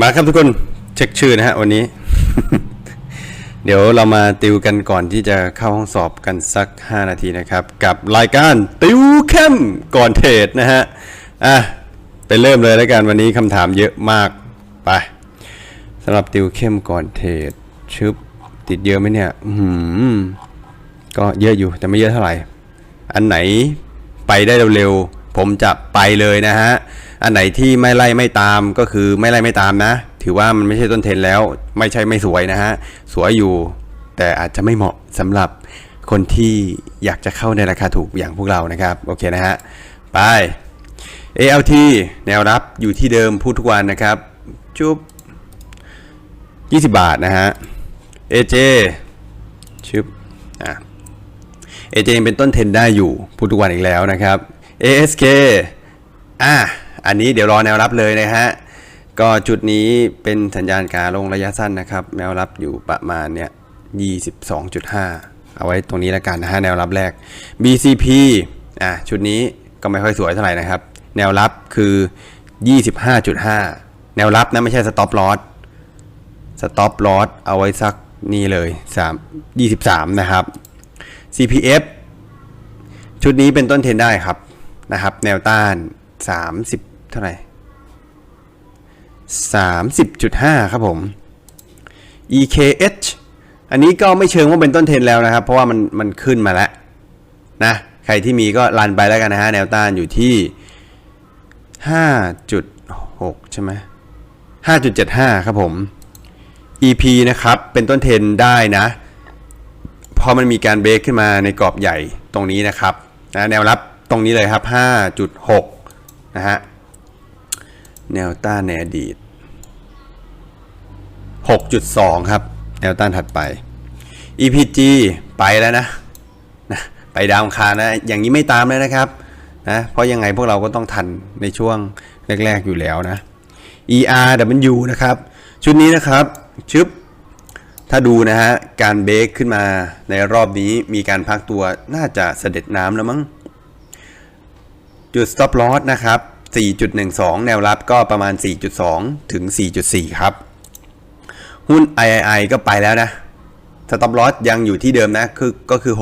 มาครับทุกคนเช็คชื่อนะฮะวันนี้ เดี๋ยวเรามาติวกันก่อนที่จะเข้าห้องสอบกันสัก 5 นาทีนะครับ กับรายการติวเข้มก่อนเทรดนะฮะอะไปเริ่มเลยแล้วกันวันนี้คำถามเยอะมากไปสำหรับติวเข้มก่อนเทรดชึบติดเยอะไหมเนี่ยอือหือก็เยอะอยู่แต่ไม่เยอะเท่าไหร่ อันไหนไปได้เร็วๆผมจะไปเลยนะฮะ อันไหนที่ไม่ไล่ไม่ตามก็คือไม่ไล่ไม่ตามนะ ถือว่ามันไม่ใช่ต้นเทรนแล้ว ไม่ใช่ไม่สวยนะฮะ สวยอยู่ แต่อาจจะไม่เหมาะสำหรับคนที่อยากจะเข้าในราคาถูกอย่างพวกเรานะครับ โอเคนะฮะ ไป ALT แนวรับอยู่ที่เดิมพูดทุกวันนะครับ จุ๊บ20 บาทนะฮะ AJ ชึบอะ AJ ยังเป็นต้นเทรนได้อยู่พูดทุกวันอีกแล้วนะครับ ASK อะ อันนี้เดี๋ยวรอแนวรับเลยนะฮะก็จุดนี้เป็นสัญญาณการลงระยะสั้นนะครับแนวรับอยู่ประมาณเนี้ย22.5 เอาไว้ตรงนี้แล้วกันนะฮะแนวรับแรก BCP อะชุดนี้ก็ไม่ค่อยสวยเท่าไหร่นะครับ แนวรับคือ 25.5 แนวรับนะไม่ใช่ stop loss stop loss เอาไว้สักนี่เลย 3 23 นะครับ CPF ชุดนี้เป็นต้นเทรนได้ครับนะครับ แนวต้าน 30 เท่าไหร่30.5 ครับผม EKH อันนี้ก็ไม่เชิงว่าเป็นต้นเทรนแล้วนะครับ เพราะว่ามันมันขึ้นมาแล้วนะ ใครที่มีก็รันไปแล้วกันนะฮะ แนวต้านอยู่ที่ 5.6 ใช่ไหม5.75 ครับผม EP นะครับ เป็นต้นเทรนได้นะพอมันมีการเบรกขึ้นมาในกรอบใหญ่ตรงนี้นะครับนะแนวรับตรงนี้เลยครับ 5.6 นะฮะ แนวต้านในอดีต 6.2 ครับ แนวต้านถัดไป EPG ไปแล้วนะนะ ไปดาวคานะ อย่างนี้ไม่ตามเลยนะครับนะเพราะยังไงพวกเราก็ต้องทันในช่วงแรก ๆ อยู่แล้วนะ ERW นะครับ ชุดนี้นะครับชึบถ้าดูนะฮะ การเบรกขึ้นมาในรอบนี้มีการพักตัวน่าจะเสด็จน้ำแล้วมั้ง จุด stop loss นะครับ 4.12 แนวรับก็ประมาณ 4.2 ถึง 4.4 ครับ หุ้น III ก็ไปแล้วนะ stop loss ยังอยู่ที่เดิมนะคือก็คือ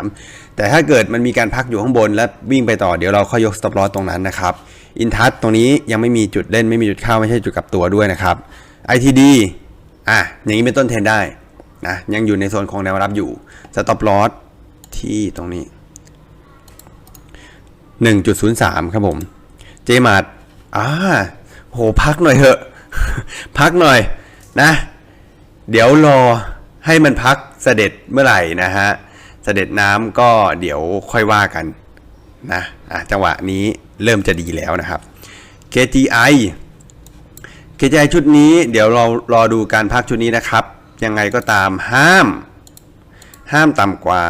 6.3 แต่ถ้าเกิดมันมีการพักอยู่ข้างบน แล้ววิ่งไปต่อเดี๋ยวเราค่อยยก stop loss ตรงนั้นนะครับอินทัศตรงนี้ยังไม่มีจุดเล่นไม่มีจุดเข้าไม่ใช่จุดกลับตัวด้วยนะครับ ITD อะอย่างนี้เป็นต้นเทรนได้นะยังอยู่ในโซนของแนวรับอยู่ stop loss ที่ตรงนี้ 1.03 ครับผม เจมาดอ่าโหพักหน่อยเถอะ พักหน่อยนะ เดี๋ยวรอให้มันพักเสด็จเมื่อไหร่นะฮะ เสด็จน้ำก็เดี๋ยวค่อยว่ากันนะอะจังหวะนี้เริ่มจะดีแล้วนะครับ KGI KGI ชุดนี้เดี๋ยวเรารอดูการพักชุดนี้นะครับ ยังไงก็ตามห้าม ห้ามต่ำกว่า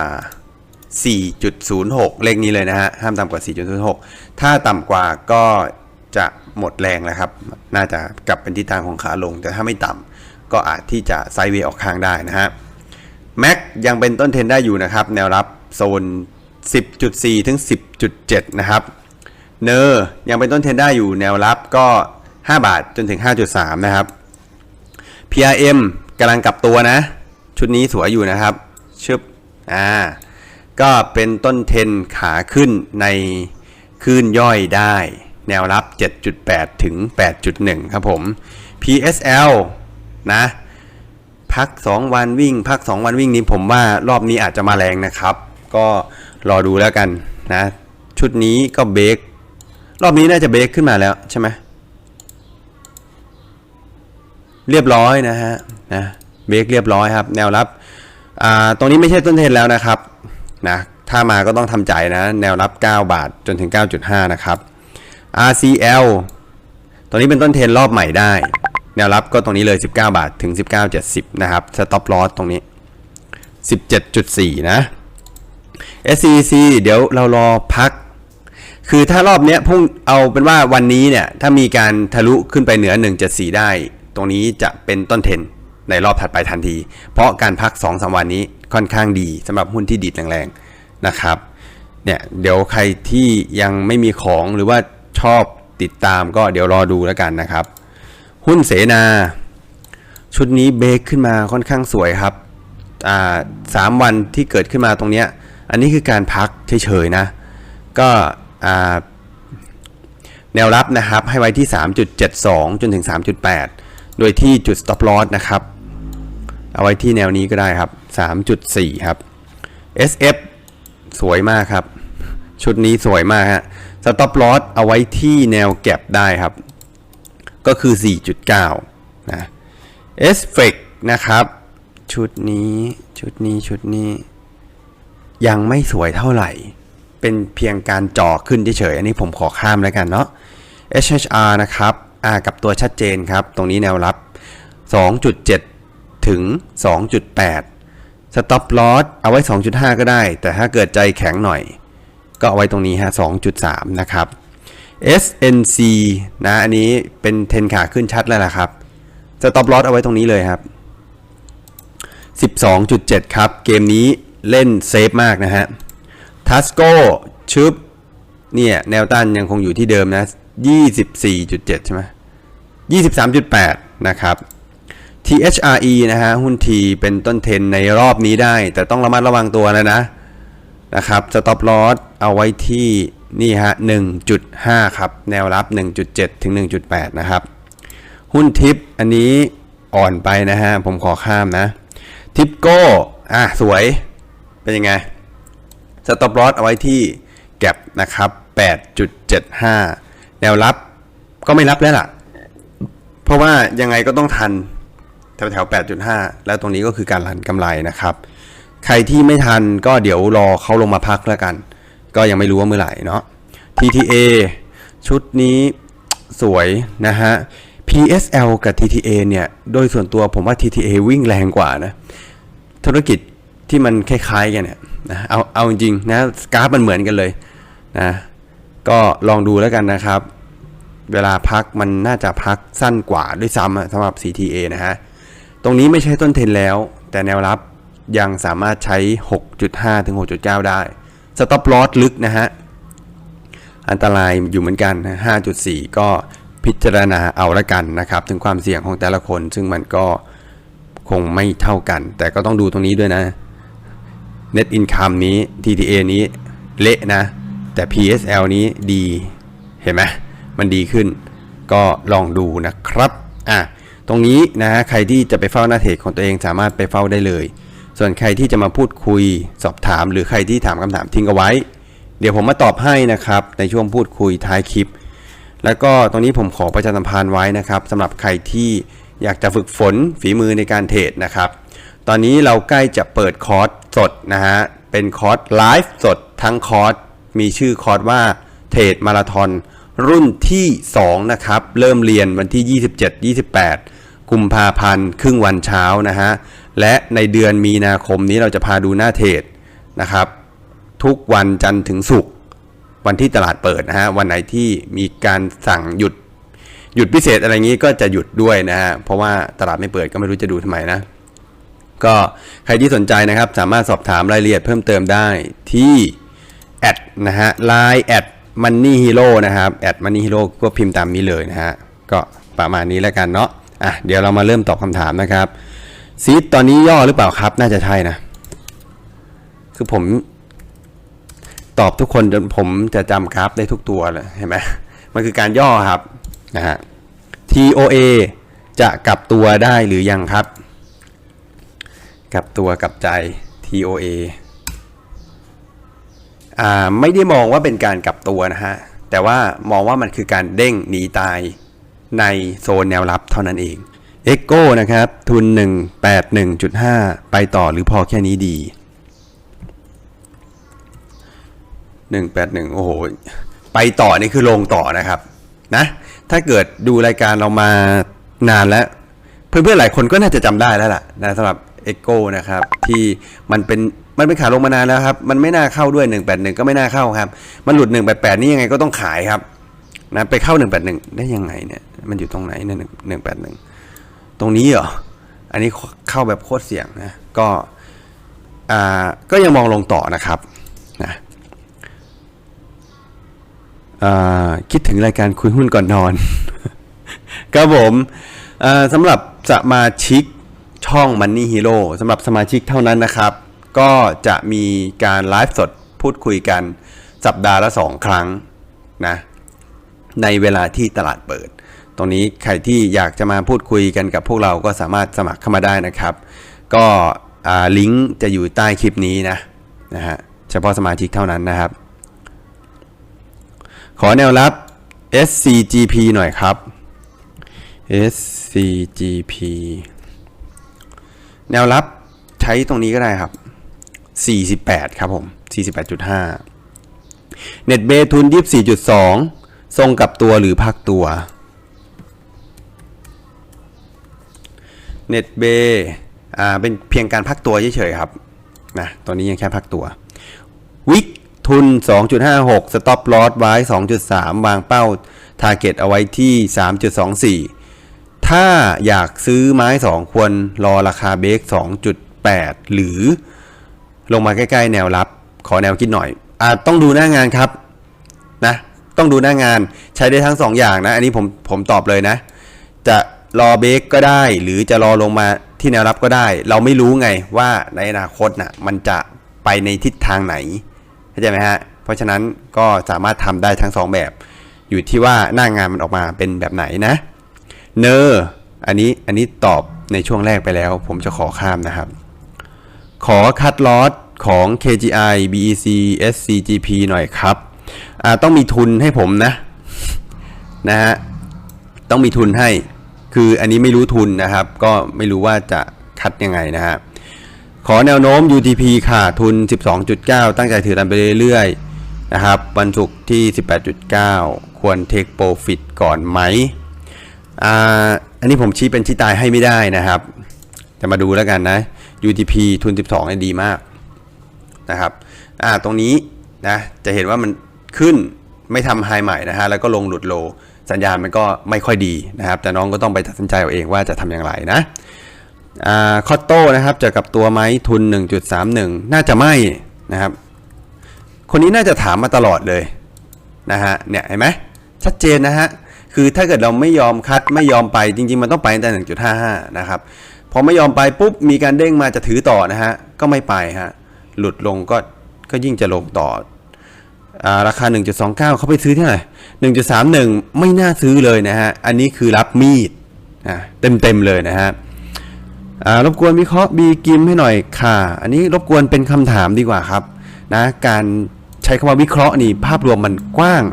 4.06 เลขนี้เลยนะฮะ ห้ามต่ำกว่า 4.06 ถ้าต่ำกว่าก็จะหมดแรงแล้วครับ น่าจะกลับเป็นทิศทางของขาลง แต่ถ้าไม่ต่ำก็อาจที่จะไซด์เวย์ออกข้างได้นะฮะ แม็กยังเป็นต้นเทรนได้อยู่นะครับ แนวรับโซน 10.4 ถึง 10.7 นะครับ เนอร์ยังเป็นต้นเทรนได้อยู่ แนวรับก็ 5 บาทจนถึง 5.3 นะครับ PRM กำลังกลับตัวนะ ชุดนี้สวยอยู่นะครับ ชึบ อ่า ก็เป็นต้นเทนขาขึ้นในคลื่นย่อยได้ แนวรับ 7.8 ถึง 8.1 ครับผม PSL นะพัก 2 วันวิ่ง พัก 2 วันวิ่งนี้ผมว่ารอบนี้อาจจะมาแรงนะครับ ก็รอดูแล้วกันนะ ชุดนี้ก็เบรกรอบนี้น่าจะเบรกขึ้นมาแล้วใช่ไหมเรียบร้อยนะฮะนะเบรกเรียบร้อยครับ แนวรับอ่าตรงนี้ไม่ใช่ต้นเทนแล้วนะครับ นะถ้ามาก็ต้องทำใจนะ แนวรับ 9 บาทจนถึง 9.5 นะครับ RCL ตรงนี้เป็นต้นเทนรอบใหม่ได้ แนวรับก็ตรงนี้เลย 19 บาทถึง 19.70 นะครับ stop loss ตรงนี้ 17.4 นะ SCC เดี๋ยวเรารอพัก คือถ้ารอบเนี้ยพุ่งเอาเป็นว่าวันนี้เนี่ย ถ้ามีการทะลุขึ้นไปเหนือ174ได้ ตรงนี้จะเป็นต้นเทน ในรอบถัดไปทันที เพราะการพัก2-3วันนี้ค่อนข้างดีสำหรับหุ้นที่ดีดแรงๆนะครับเนี่ยเดี๋ยวใครที่ยังไม่มีของหรือว่าชอบติดตามก็เดี๋ยวรอดูแล้วกันนะครับ หุ้นเสนา ชุดนี้เบรกขึ้นมาค่อนข้างสวยครับอ่าสามวันที่เกิดขึ้นมาตรงเนี้ยอันนี้คือการพักเฉยๆนะ ก็อ่าแนวรับนะครับให้ไว้ที่ 3.72 จนถึง 3.8 โดยที่จุด stop loss นะครับ เอาไว้ที่แนวนี้ก็ได้ครับ 3.4 ครับ SF สวยมากครับ ชุดนี้สวยมากฮะ stop loss เอาไว้ที่แนวแก็บได้ครับ ก็คือ 4.9 นะ s f e c นะครับ ชุดนี้ชุดนี้ชุดนี้ ยังไม่สวยเท่าไหร่ เป็นเพียงการจ่อขึ้นเฉยๆอันนี้ผมขอข้ามแล้วกันเนาะ HHR นะครับอ่ากับตัวชัดเจนครับ ตรงนี้แนวรับ 2.7 ถึง 2.8 Stop Loss เอาไว้ 2.5 ก็ได้ แต่ถ้าเกิดใจแข็งหน่อย ก็เอาไว้ตรงนี้ฮะ 2.3 นะครับ SNC นะ อันนี้เป็นเทนขาขึ้นชัดแล้วล่ะครับ Stop Loss เอาไว้ตรงนี้เลยครับ 12.7 ครับ เกมนี้เล่นเซฟมากนะฮะทัสโก้ชึบเนี่ยแนวต้านยังคงอยู่ที่เดิมนะ 24.7 ใช่ไหม23.8 นะครับ THRE นะฮะหุ้นทีเป็นต้นเทนในรอบนี้ได้ แต่ต้องระมัดระวังตัวนะนะนะครับ stop loss เอาไว้ที่นี่ฮะ 1.5 ครับ แนวรับ 1.7 ถึง 1.8 นะครับ หุ้นทิปอันนี้อ่อนไปนะฮะ ผมขอข้ามนะ ทิปโก้ อะ สวย เป็นยังไง สต็อปลอสเอาไว้ที่แก็บนะครับ 8.75 แนวรับก็ไม่รับแล้วล่ะ เพราะว่ายังไงก็ต้องทัน แถวแถว8.5 แล้วตรงนี้ก็คือการรันกำไรนะครับ ใครที่ไม่ทันก็เดี๋ยวรอเขาลงมาพักแล้วกัน ก็ยังไม่รู้ว่าเมื่อไหร่เนาะ TTA ชุดนี้สวยนะฮะ PSL กับ TTA เนี่ย โดยส่วนตัวผมว่า TTA วิ่งแรงกว่านะ ธุรกิจที่มันคล้ายๆกันเนี่ยนะเอาเอาจริงๆนะกราฟมันเหมือนกันเลยนะก็ลองดูแล้วกันนะครับ เวลาพักมันน่าจะพักสั้นกว่าด้วยซ้ำสำหรับ CTA นะฮะ ตรงนี้ไม่ใช่ต้นเทนแล้ว แต่แนวรับยังสามารถใช้ 6.5 ถึง 6.9 ได้ Stop Loss ลึกนะฮะ อันตรายอยู่เหมือนกัน 5.4 ก็พิจารณาเอาละกันนะครับ ถึงความเสี่ยงของแต่ละคน ซึ่งมันก็คงไม่เท่ากัน แต่ก็ต้องดูตรงนี้ด้วยนะ Net Income นี้ TTA นี้เละนะ แต่ PSL นี้ดี เห็นไหมมันดีขึ้น ก็ลองดูนะครับ อะ ตรงนี้นะฮะใครที่จะไปเฝ้าหน้าเทรดของตัวเองสามารถไปเฝ้าได้เลย ส่วนใครที่จะมาพูดคุยสอบถาม หรือใครที่ถามคำถามทิ้งเอาไว้ เดี๋ยวผมมาตอบให้นะครับ ในช่วงพูดคุยท้ายคลิป แล้วก็ตรงนี้ผมขอประชาสัมพันธ์ไว้นะครับสำหรับใครที่อยากจะฝึกฝนฝีมือในการเทรดนะครับ ตอนนี้เราใกล้จะเปิดคอร์สสดนะฮะเป็นคอร์สไลฟ์สดทั้งคอร์สมีชื่อคอร์สว่าเทรดมาราธอนรุ่นที่ 2 นะครับ เริ่มเรียนวันที่ 27-28 กุมภาพันธ์ครึ่งวันเช้านะฮะ และในเดือนมีนาคมนี้เราจะพาดูหน้าเทรดนะครับ ทุกวันจันทร์ถึงศุกร์วันที่ตลาดเปิดนะฮะ วันไหนที่มีการสั่งหยุด หยุดพิเศษอะไรงี้ก็จะหยุดด้วยนะฮะ เพราะว่าตลาดไม่เปิดก็ไม่รู้จะดูทำไมนะ ก็ใครที่สนใจนะครับ สามารถสอบถามรายละเอียดเพิ่มเติมได้ที่แอดนะฮะ Line แอด Money Hero นะครับแอด Money Hero ก็พิมพ์ตามนี้เลยนะฮะ ก็ประมาณนี้แล้วกันเนาะ อะเดี๋ยวเรามาเริ่มตอบคำถามนะครับซีดตอนนี้ย่อหรือเปล่าครับ น่าจะใช่นะ คือผมตอบทุกคนจนผมจะจำกราฟได้ทุกตัวเลยเห็นไหมมันคือการย่อครับนะฮะ TOA จะกลับตัวได้หรือยังครับ กลับตัวกลับใจ TOA อ่าไม่ได้มองว่าเป็นการกลับตัวนะฮะ แต่ว่ามองว่ามันคือการเด้งหนีตาย ในโซนแนวรับเท่านั้นเอง Echo นะครับ ทุน 181.5 ไปต่อหรือพอแค่นี้ดี 181 โอ้โห ไปต่อนี่คือลงต่อนะครับ นะ ถ้าเกิดดูรายการเรามานานแล้ว เพื่อนๆหลายคนก็น่าจะจำได้แล้วล่ะนะสำหรับ Echo นะครับ ที่มันเป็นมันเป็นขาลงมานานแล้วครับ มันไม่น่าเข้าด้วย 181 ก็ไม่น่าเข้าครับ มันหลุด 188 นี่ยังไงก็ต้องขายครับ นะไปเข้า 181 ได้ยังไงเนี่ย มันอยู่ตรงไหนเนี่ย181ตรงนี้เหรอ อันนี้เข้าแบบโคตรเสี่ยงนะ ก็อ่าก็ยังมองลงต่อนะครับนะคิดถึงรายการคุยหุ้นก่อนนอนครับผมสำหรับสมาชิกช่อง Money Hero สำหรับสมาชิกเท่านั้นนะครับ ก็จะมีการไลฟ์สดพูดคุยกันสัปดาห์ละ 2 ครั้งนะ ในเวลาที่ตลาดเปิด ตรงนี้ใครที่อยากจะมาพูดคุยกันกับพวกเราก็สามารถสมัครเข้ามาได้นะครับ ก็ลิงก์จะอยู่ใต้คลิปนี้นะนะฮะเฉพาะสมาชิกเท่านั้นนะครับ ขอแนวรับ SCGP หน่อยครับ SCGP แนวรับใช้ตรงนี้ก็ได้ครับ 48 ครับผม 48.5 เน็ตเบทุน 24.2 ทรงกับตัวหรือพักตัว เน็ตเบอ่าเป็นเพียงการพักตัวเฉยๆครับนะตัวนี้ยังแค่พักตัว วิกทุน 2.56 สต็อปลอสไว้ 2.3 วางเป้าทาร์เก็ตเอาไว้ที่ 3.24 ถ้าอยากซื้อไม้ 2 ควรรอราคาเบรก2.8 หรือลงมาใกล้ ๆ แนวรับ ขอแนวคิดหน่อยอต้องดูหน้างานครับนะ ต้องดูหน้างาน ใช้ได้ทั้ง 2 อย่างนะ อันนี้ผมผมตอบเลยนะ จะรอเบรกก็ได้ หรือจะรอลงมาที่แนวรับก็ได้ เราไม่รู้ไงว่าในอนาคตน่ะมันจะไปในทิศทางไหนเข้าใจไหมฮะเพราะฉะนั้นก็สามารถทำได้ทั้งสองแบบ อยู่ที่ว่าหน้างานมันออกมาเป็นแบบไหนนะ เนอร์อันนี้อันนี้ตอบในช่วงแรกไปแล้ว ผมจะขอข้ามนะครับ ขอคัดลอสของ KGI BEC SCGP หน่อยครับ ต้องมีทุนให้ผมนะนะฮะต้องมีทุนให้ คืออันนี้ไม่รู้ทุนนะครับ ก็ไม่รู้ว่าจะคัดยังไงนะฮะขอแนวโน้ม UTP ค่ะทุน 12.9 ตั้งใจถือรันไปเรื่อยๆนะครับวันศุกร์ที่ 18.9 ควรเทคโปรฟิตก่อนไหมอ่าอันนี้ผมชี้เป็นชี้ตายให้ไม่ได้นะครับ จะมาดูแล้วกันนะ UTP ทุน 12เนี่ยดีมากนะครับอ่าตรงนี้นะจะเห็นว่ามัน ขึ้นไม่ทำไฮใหม่นะฮะแล้วก็ลงหลุดโล สัญญาณมันก็ไม่ค่อยดีนะครับ แต่น้องก็ต้องไปตัดสินใจเอาเองว่าจะทำอย่างไรนะคอตโต้นะครับจอกับตัวไหมทุน 1.31 น่าจะไม่นะครับ คนนี้น่าจะถามมาตลอดเลยนะฮะเนี่ยเห็นไหมชัดเจนนะฮะคือถ้าเกิดเราไม่ยอมคัดไม่ยอมไปจริง ๆ มันต้องไปตั้งแต่ 1.55 นะครับพอไม่ยอมไปปุ๊บมีการเด้งมาจะถือต่อนะฮะก็ไม่ไปฮะหลุดลงก็ก็ยิ่งจะลงต่อ ราคา 1.29 เขาไปซื้อที่ไหน1.31 ไม่น่าซื้อเลยนะฮะ อันนี้คือรับมีดอ่าเต็มๆเลยนะฮะรบกวนวิเคราะห์บีกิมให้หน่อยค่ะ อันนี้รบกวนเป็นคำถามดีกว่าครับนะการใช้คำว่าวิเคราะห์นี่ภาพรวมมันกว้าง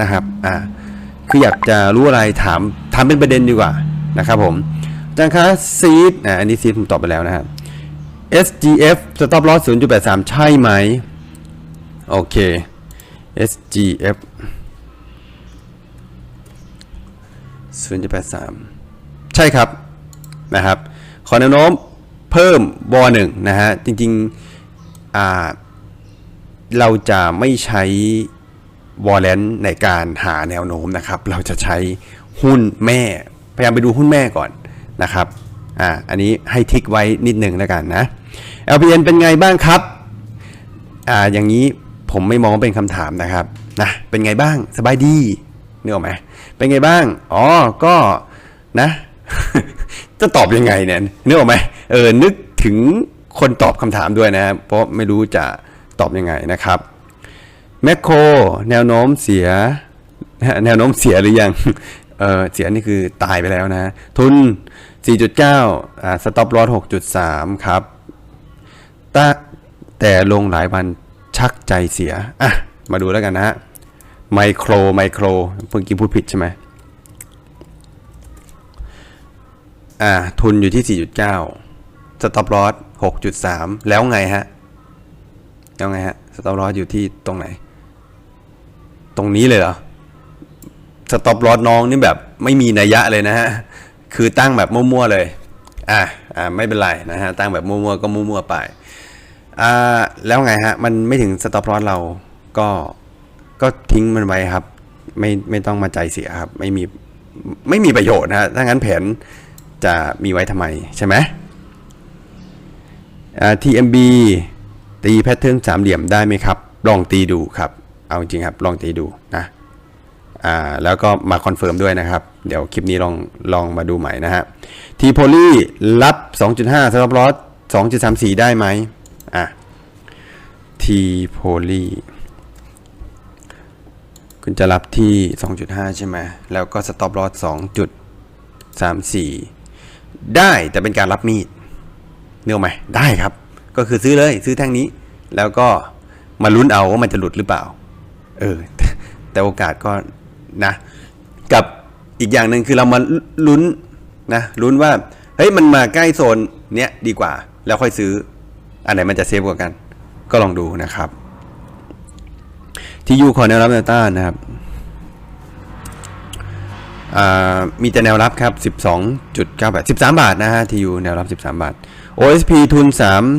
นะครับอ่าคืออยากจะรู้อะไรถามถามเป็นประเด็นดีกว่านะครับผมอาจารย์คะซีดอ่าอันนี้ซีดผมตอบไปแล้วนะครับ SGF stop loss 0.83 ใช่ไหม โอเค SGF 0.83 ใช่ครับนะครับขอแนวโน้มเพิ่มวอหนึ่งนะฮะ จริงๆอ่าเราจะไม่ใช้วอลเลนในการหาแนวโน้มนะครับ เราจะใช้หุ้นแม่ พยายามไปดูหุ้นแม่ก่อนนะครับอ่าอันนี้ให้ทิกไว้นิดหนึ่งแล้วกันนะ LPN เป็นไงบ้างครับอ่าอย่างนี้ ผมไม่มองว่าเป็นคำถามนะครับนะเป็นไงบ้างสบายดีนึกออกไหมเป็นไงบ้าง อ๋อก็นะ จะตอบยังไงเนี่ยนึกออกไหมเออนึกถึงคนตอบคำถามด้วยนะเพราะไม่รู้จะตอบยังไงนะครับแมคโครแนวโน้มเสีย แนวโน้มเสียหรือยังเออเสียนี่คือตายไปแล้วนะ ทุน 4.9อ่าสต็อปลอส6.3 ครับแต่แต่ลงหลายวัน ชักใจเสีย อะ มาดูแล้วกันนะฮะ ไมโคร ไมโครเมื่อกี้พูดผิดใช่ไหมอ่า ทุนอยู่ที่ 4.9 สต็อปลอส6.3 แล้วไงฮะ แล้วไงฮะ สต็อปลอสอยู่ที่ตรงไหน ตรงนี้เลยเหรอ สต็อปลอสน้องนี่แบบไม่มีนัยยะเลยนะฮะ คือตั้งแบบมั่วๆเลย อ่าอ่า ไม่เป็นไรนะฮะ ตั้งแบบมั่วๆก็มั่วๆไป อ่าแล้วไงฮะ มันไม่ถึงสต็อปลอสเราก็ก็ทิ้งมันไว้ครับ ไม่ไม่ต้องมาใจเสียครับ ไม่มีไม่มีประโยชน์นะฮะถ้างั้นแผนจะมีไว้ทำไมใช่ไหมอ่า TMB ตีแพทเทิร์นสามเหลี่ยมได้ไหมครับ ลองตีดูครับ เอาจริงครับ ลองตีดูนะอ่าแล้วก็มาคอนเฟิร์มด้วยนะครับ เดี๋ยวคลิปนี้ลองลองมาดูใหม่นะฮะทีโพลีรับ 2.5สำหรับลอส2.34 ได้ไหม อะทีโพลีคุณจะรับที่ 2.5 ใช่ไหม แล้วก็สต็อปลอส2.34 ได้แต่เป็นการรับมีดเนื้อไหม ได้ครับ ก็คือซื้อเลยซื้อแท่งนี้ แล้วก็มาลุ้นเอาว่ามันจะหลุดหรือเปล่า เออ แต่โอกาสก็นะ กับอีกอย่างหนึ่งคือเรามาลุ้นนะลุ้นว่า เฮ้ย มันมาใกล้โซนเนี้ยดีกว่า แล้วค่อยซื้อ อันไหนมันจะเซฟกว่ากัน ก็ลองดูนะครับ ที่ยูคอแนวรับแนวต้านนะครับมีแต่แนวรับครับ 12.98 13 บาทนะฮะ TU แนวรับ 13 บาท OSP ทุน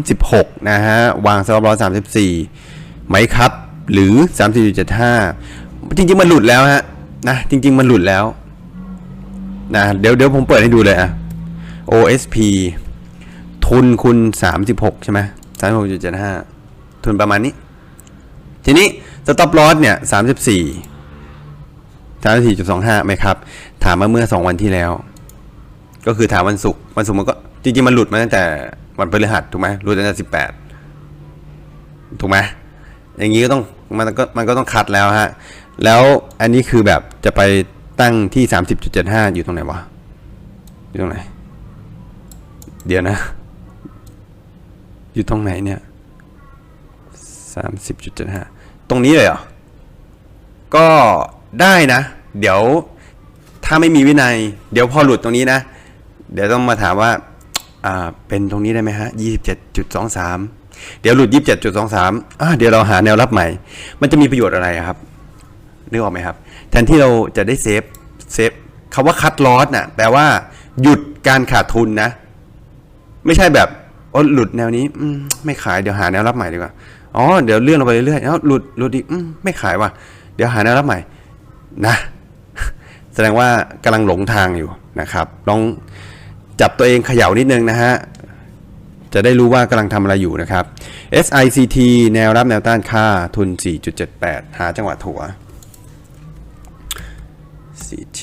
36 นะฮะ วางสำหรับร้อย34 ไหมครับ หรือ 34.75 จริง ๆ มันหลุดแล้วฮะ นะ จริง ๆ มันหลุดแล้ว นะ เดี๋ยวเดี๋ยวผมเปิดให้ดูเลยอะ OSP ทุนคุณ 36 ใช่ไหม 36.75ทุนประมาณนี้ ทีนี้ stop loss เนี่ย34สามสี่จุดสองห้าไหมครับ ถามมาเมื่อสองวันที่แล้ว ก็คือถามวันศุกร์วันศุกร์มันก็จริงๆมันหลุดมาตั้งแต่วันพฤหัสถูกไหมหลุดตั้งแต่สิบแปดถูกไหมอย่างนี้ก็ต้องมันก็มันก็ต้องคัดแล้วฮะ แล้วอันนี้คือแบบจะไปตั้งที่สามสิบจุดเจ็ดห้าอยู่ตรงไหนวะ อยู่ตรงไหน เดี๋ยวนะ อยู่ตรงไหนเนี่ยสามสิบจุดเจ็ดห้าตรงนี้เลยเหรอ ก็ได้นะ เดี๋ยวถ้าไม่มีวินัย เดี๋ยวพอหลุดตรงนี้นะ เดี๋ยวต้องมาถามว่า อ่า เป็นตรงนี้ได้ไหมฮะยี่สิบเจ็ดจุดสองสามเดี๋ยวหลุดยี่สิบเจ็ดจุดสองสามอ่าเดี๋ยวเราหาแนวรับใหม่ มันจะมีประโยชน์อะไรครับ นึกออกไหมครับ แทนที่เราจะได้เซฟ เซฟคำว่าคัดลอสน่ะ แปลว่า หยุดการขาดทุนนะ ไม่ใช่แบบ โอ้หลุดแนวนี้อืไม่ขายเดี๋ยวหาแนวรับใหม่ดีกว่าอ๋อเดี๋ยวเลื่อนลงไปเรื่อยๆเอ้าหลุดหลุดอีกอมไม่ขายว่ะ เดี๋ยวหาแนวรับใหม่ นะ แสดงว่ากำลังหลงทางอยู่นะครับลองจับตัวเองเขย่านิดนึงนะฮะจะได้รู้ว่ากำลังทำอะไรอยู่นะครับ SICT แนวรับแนวต้านค่าทุน 4.78 หาจังหวะถัว CT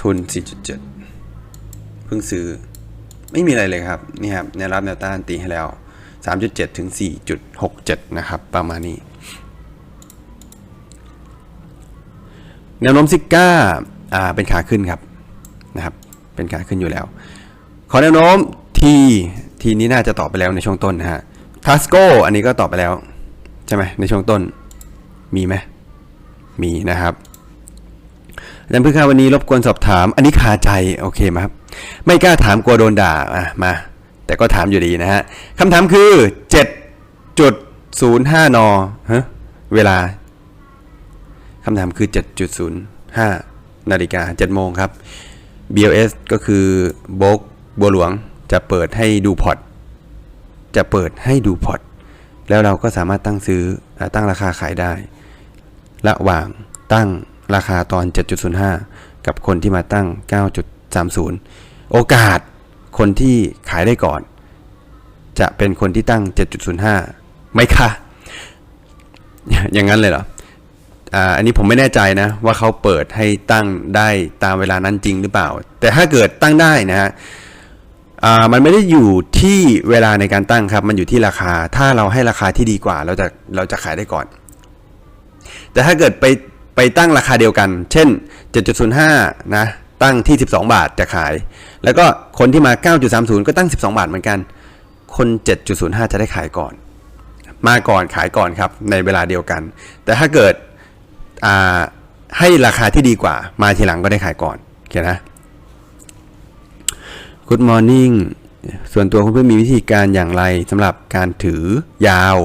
ทุน 4.7 เพิ่งซื้อ ไม่มีอะไรเลยครับนี่ครับแนวรับแนวต้านตีให้แล้ว 3.7 ถึง 4.67 นะครับ ประมาณนี้ แนวโน้มซิก้าอ่าเป็นขาขึ้นครับนะครับ เป็นขาขึ้นอยู่แล้ว ขอแนวโน้มทีทีนี้น่าจะตอบไปแล้วในช่วงต้นนะฮะทัสโกอันนี้ก็ตอบไปแล้ว ใช่ไหมในช่วงต้นมีไหมมีนะครับ อาจารย์พึ่งค่ะวันนี้รบกวนสอบถาม อันนี้คาใจโอเคไหมครับ ไม่กล้าถามกลัวโดนด่าอะมา แต่ก็ถามอยู่ดีนะฮะคำถามคือ7.05นฮะเวลาคำถามคือ 7.05 นาฬิกา7โมงครับ BLS ก็คือโบกบัวหลวงจะเปิดให้ดูพอร์ตจะเปิดให้ดูพอร์ตแล้วเราก็สามารถตั้งซื้อตั้งราคาขายได้ ระหว่างตั้ง ราคาตอน 7.05 กับคนที่มาตั้ง 9.30 โอกาสคนที่ขายได้ก่อน จะเป็นคนที่ตั้ง 7.05 ไหมคะ อย่างนั้นเลยเหรออ่าอันนี้ผมไม่แน่ใจนะว่าเขาเปิดให้ตั้งได้ตามเวลานั้นจริงหรือเปล่า แต่ถ้าเกิดตั้งได้นะฮะอ่ามันไม่ได้อยู่ที่เวลาในการตั้งครับ มันอยู่ที่ราคา ถ้าเราให้ราคาที่ดีกว่า เราจะเราจะขายได้ก่อน แต่ถ้าเกิดไป ไปตั้งราคาเดียวกัน เช่น 7.05 นะ ตั้งที่ 12 บาทจะขาย แล้วก็คนที่มา 9.30 ก็ตั้ง 12 บาทเหมือนกัน คน 7.05 จะได้ขายก่อน มาก่อนขายก่อนครับ ในเวลาเดียวกัน แต่ถ้าเกิดให้ราคาที่ดีกว่า มาทีหลังก็ได้ขายก่อนโอเคนะ Good morning ส่วนตัวคุณเพื่อนมีวิธีการอย่างไรสำหรับการถือยาว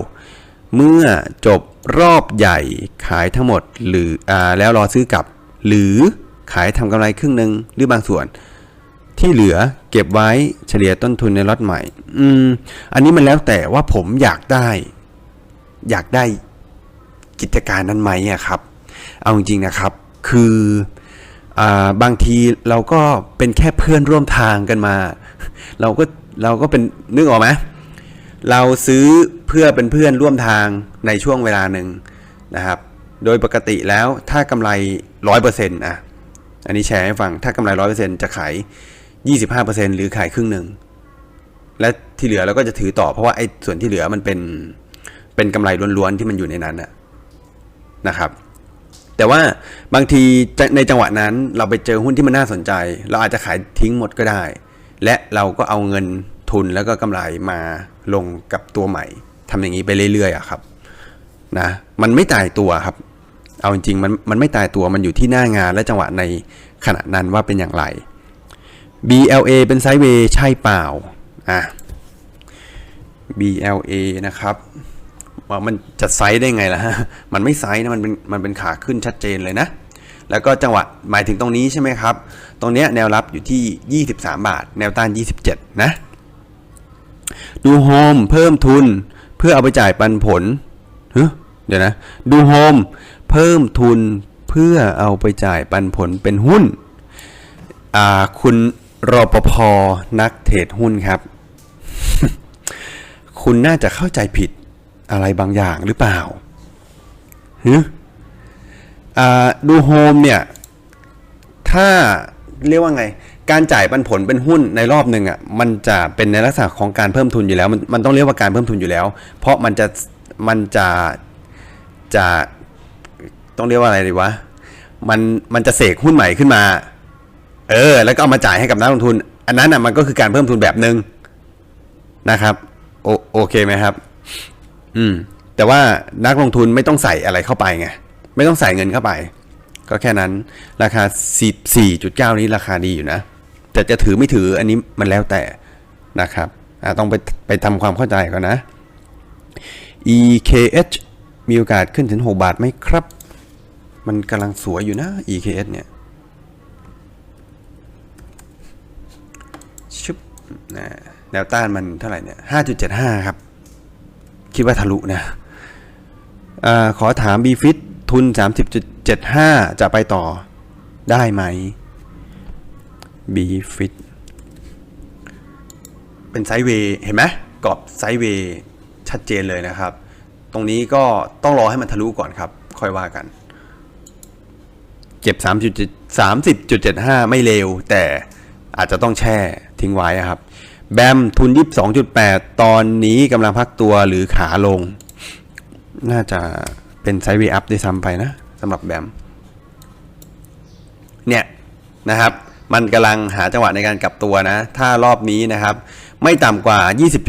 เมื่อจบ รอบใหญ่ขายทั้งหมด หรืออแล้วรอซื้อกลับ หรือขายทำกำไรครึ่งหนึ่งหรือบางส่วน ที่เหลือเก็บไว้เฉลี่ยต้นทุนในล็อตใหม่ อืม อันนี้มันแล้วแต่ว่าผมอยากได้ อยากได้กิจการนั้นไหมอะครับ เอาจริงๆนะครับ คืออบางทีเราก็เป็นแค่เพื่อนร่วมทางกันมา เราก็เราก็เป็นนึกออกไหม เราซื้อเพื่อเป็นเพื่อนร่วมทางในช่วงเวลาหนึ่งนะครับ โดยปกติแล้วถ้ากำไร 100%อะ อันนี้แชร์ให้ฟัง ถ้ากำไร 100%จะขาย 25%หรือขายครึ่งหนึ่ง และที่เหลือเราก็จะถือต่อเพราะว่าไอ้ส่วนที่เหลือมันเป็นเป็นกำไรล้วนๆที่มันอยู่ในนั้นนะครับ แต่ว่าบางทีในจังหวะนั้นเราไปเจอหุ้นที่มันน่าสนใจ เราอาจจะขายทิ้งหมดก็ได้ และเราก็เอาเงินทุนแล้วก็กำไรมา ลงกับตัวใหม่ทำอย่างนี้ไปเรื่อยๆอะครับนะมันไม่ตายตัวครับ เอาจริงๆมันมันไม่ตายตัวมันอยู่ที่หน้างานและจังหวะในขณะนั้นว่าเป็นอย่างไร BLA เป็นไซด์เวย์ใช่เปล่าอะ BLA นะครับว่ามันจะไซด์ได้ไงล่ะฮะมันไม่ไซด์นะมันเป็นมันเป็นขาขึ้นชัดเจนเลยนะแล้วก็จังหวะหมายถึงตรงนี้ใช่ไหมครับ ตรงเนี้ยแนวรับอยู่ที่ 23 บาท แนวต้าน 27 นะ ดูโฮมเพิ่มทุน เพื่อเอาไปจ่ายปันผลเฮ้ยเดี๋ยวนะดูโฮมเพิ่มทุนเพื่อเอาไปจ่ายปันผลเป็นหุ้นอ่าคุณรปภนักเทรดหุ้นครับ คุณน่าจะเข้าใจผิดอะไรบางอย่างหรือเปล่าฮึอ่าดูโฮมเนี่ย ถ้าเรียกว่าไง การจ่ายปันผลเป็นหุ้นในรอบหนึ่งอะมันจะเป็นในลักษณะของการเพิ่มทุนอยู่แล้ว มันมันต้องเรียกว่าการเพิ่มทุนอยู่แล้ว เพราะมันจะมันจะจะต้องเรียกว่าอะไรดีวะมันมันจะเสกหุ้นใหม่ขึ้นมา เออ แล้วก็เอามาจ่ายให้กับนักลงทุน อันนั้นอะมันก็คือการเพิ่มทุนแบบหนึ่งนะครับโอโอเคไหมครับ อืม แต่ว่านักลงทุนไม่ต้องใส่อะไรเข้าไปไงไม่ต้องใส่เงินเข้าไป ก็แค่นั้น ราคา 14.9 นี้ราคาดีอยู่นะ แต่จะถือไม่ถืออันนี้มันแล้วแต่นะครับต้องไปไปทำความเข้าใจก่อนนะ EKH มีโอกาสขึ้นถึง 6 บาทไหมครับ มันกำลังสวยอยู่นะ EKH เนี่ยชุบนะแนวต้านมันเท่าไหร่เนี่ย 5.75 ครับ คิดว่าทะลุนะอขอถาม b f i t ทุน 30.75 จะไปต่อได้ไหม b f i t เป็นไซด์เวย์เห็นไหมกรอบไซด์เวย์ชัดเจนเลยนะครับ ตรงนี้ก็ต้องรอให้มันทะลุก่อนครับ ค่อยว่ากัน เก็บ 30.75 ไม่เร็ว แต่อาจจะต้องแช่ทิ้งไว้ครับ แบมทุน 22.8 ตอนนี้กำลังพักตัวหรือขาลง น่าจะเป็นไซด์เวย์อัพด้ซ้ำไปนะสำหรับแบมเนี่ยนะครับ มันกำลังหาจังหวะในการกลับตัวนะ ถ้ารอบนี้นะครับ ไม่ต่ำกว่า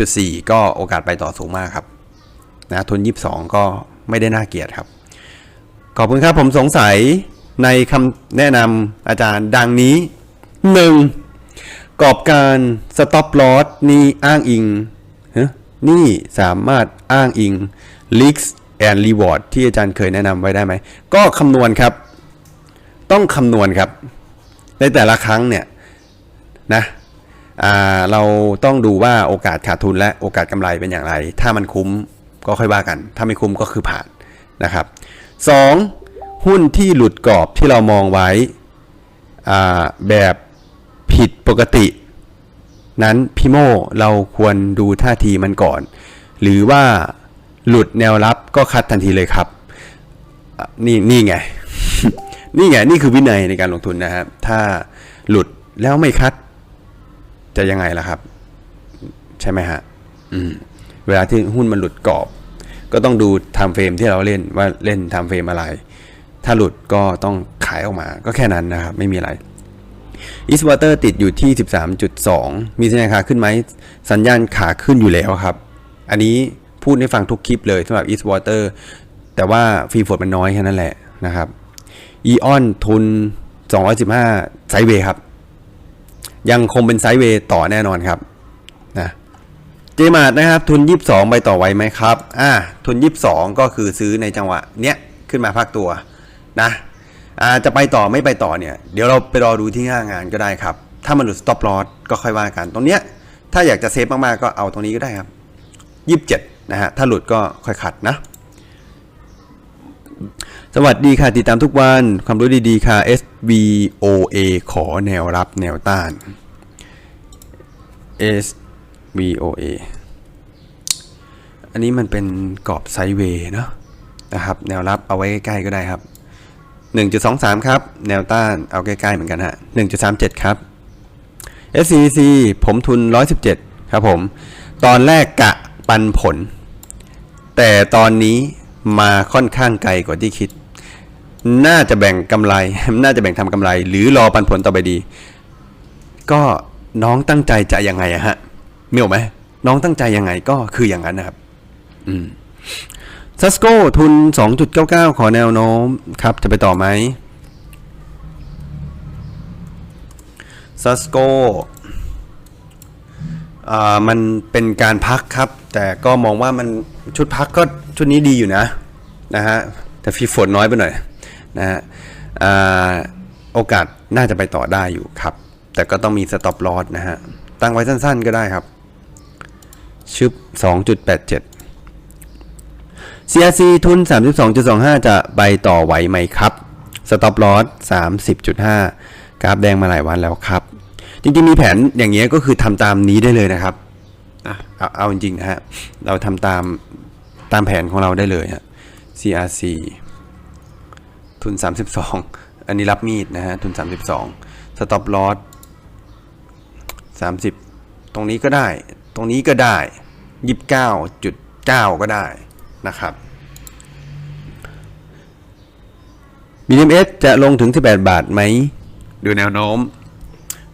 20.4 ก็โอกาสไปต่อสูงมากครับนะทุน 22 ก็ไม่ได้น่าเกลียดครับ ขอบคุณครับผมสงสัยในคำแนะนำอาจารย์ดังนี้ 1. กรอบการ stop loss นี่อ้างอิงนี่สามารถอ้างอิง leaks and reward ที่อาจารย์เคยแนะนำไว้ได้ไหม ก็คำนวณครับ ต้องคำนวณครับ ในแต่ละครั้งเนี่ยนะเราต้องดูว่าโอกาสขาดทุนและโอกาสกำไรเป็นอย่างไร ถ้ามันคุ้มก็ค่อยว่ากัน ถ้าไม่คุ้มก็คือผ่านนะครับ 2. หุ้นที่หลุดกรอบที่เรามองไว้แบบผิดปกติ นั้นพี่โมเราควรดูท่าทีมันก่อน หรือว่าหลุดแนวรับก็คัดทันทีเลยครับ นี่นี่ไง นี่ไงนี่คือวินัยในการลงทุนนะครับ ถ้าหลุดแล้วไม่คัด จะยังไงล่ะครับ ใช่ไหมฮะอืมเวลาที่หุ้นมันหลุดกรอบ ก็ต้องดูไทม์เฟรมที่เราเล่นว่าเล่นไทม์เฟรมอะไร ถ้าหลุดก็ต้องขายออกมา ก็แค่นั้นนะครับ ไม่มีอะไรอีสวอเตอร์ติดอยู่ที่ 13.2 มีสัญญาณขาขึ้นไหม สัญญาณขาขึ้นอยู่แล้วครับ อันนี้พูดให้ฟังทุกคลิปเลยสำหรับอีสวอเตอร์แต่ว่าฟรีโฟดมันน้อยแค่นั้นแหละนะครับ อีออนทุน 215 ไซเวย์ครับ ยังคงเป็นไซเวย์ต่อแน่นอนครับนะเจมาร์ดนะครับ ทุน 22 ไปต่อไวไหมครับอ่าทุน 22 ก็คือซื้อในจังหวะเนี้ยขึ้นมาพักตัวนะอ่าจะไปต่อไม่ไปต่อเนี่ย เดี๋ยวเราไปรอดูที่หน้างานก็ได้ครับ ถ้ามันหลุด stop loss ก็ค่อยว่ากันตรงเนี้ยถ้าอยากจะเซฟมากๆก็เอาตรงนี้ก็ได้ครับ 27 นะฮะถ้าหลุดก็ค่อยขัดนะ สวัสดีค่ะ ติดตามทุกวันความรู้ดีๆ ค่ะ SVOA ขอแนวรับแนวต้าน SVOA อันนี้มันเป็นกรอบไซด์เวย์เนาะนะครับ แนวรับเอาไว้ใกล้ๆก็ได้ครับ 1.23 ครับ แนวต้านเอาใกล้ๆเหมือนกันฮะ 1.37 ครับ SCC ผมทุน 117 ครับผม ตอนแรกกะปันผล แต่ตอนนี้มาค่อนข้างไกลกว่าที่คิด น่าจะแบ่งกำไร น่าจะแบ่งทำกำไร หรือรอปันผลต่อไปดี ก็น้องตั้งใจจะยังไงอะฮะมีออไหมน้องตั้งใจยังไงก็คืออย่างนั้นนะครับ อืมซัสโกทุน 2.99 ขอแนวโน้มครับ จะไปต่อไหมซัสโกอ่ามันเป็นการพักครับ แต่ก็มองว่ามันชุดพักก็ชุดนี้ดีอยู่นะ นะฮะ แต่ฟรีโฟดน้อยไปหน่อย นะฮะโอกาสน่าจะไปต่อได้อยู่ครับ แต่ก็ต้องมีสต็อปลอสนะฮะ ตั้งไว้สั้นๆก็ได้ครับ ชึบ 2.87 CRC ทุน 32.25 จะไปต่อไหวไหมครับ Stop Loss 30.5 กราฟแดงมาหลายวันแล้วครับ จริงๆ มีแผนอย่างเงี้ยก็คือทำตามนี้ได้เลยนะครับเอาเอาจริงๆนะฮะ เราทำตามตามแผนของเราได้เลยฮะ CRC ทุน 32 อันนี้รับมีดนะฮะ ทุน 32 Stop Loss 30 ตรงนี้ก็ได้ ตรงนี้ก็ได้ 29.9 ก็ได้นะครับ BMS จะลงถึง 18 บาทไหม ดูแนวโน้ม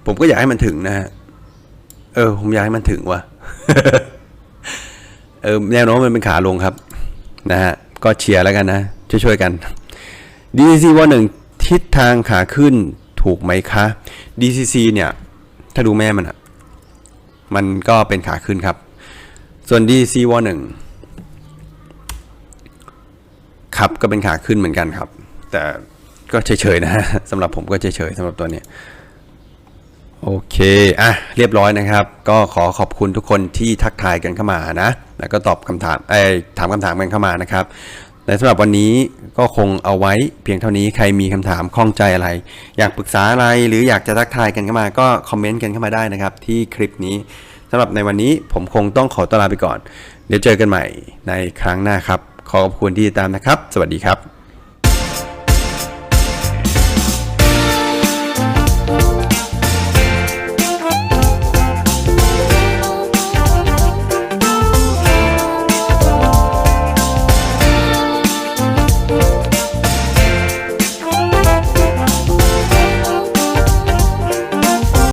ผมก็อยากให้มันถึงนะฮะ เออ ผมอยากให้มันถึงว่ะ เออ แนวโน้มมันเป็นขาลงครับ นะฮะ ก็เชียร์แล้วกันนะ ช่วยๆกัน DCC ว่าหนึ่งทิศทางขาขึ้นถูกไหมคะ DCC เนี่ย ถ้าดูแม่มันอะมันก็เป็นขาขึ้นครับ ส่วน DC วหนึ่งครับก็เป็นขาขึ้นเหมือนกันครับ แต่ก็เฉยๆนะฮะสำหรับผมก็เฉยๆสำหรับตัวเนี้ยโอเค อะ เรียบร้อยนะครับ ก็ขอขอบคุณทุกคนที่ทักทายกันเข้ามานะ แล้วก็ตอบคำถาม เอ้ถามคำถามกันเข้ามานะครับ และสำหรับวันนี้ก็คงเอาไว้เพียงเท่านี้ใครมีคำถามข้องใจอะไร อยากปรึกษาอะไรหรืออยากจะทักทายกันเข้ามาก็คอมเมนต์กันเข้ามาได้นะครับ ที่คลิปนี้สำหรับในวันนี้ผมคงต้องขอตลาไปก่อน เดี๋ยวเจอกันใหม่ในครั้งหน้าครับ ขอขอบคุณที่ติดตามนะครับ สวัสดีครับ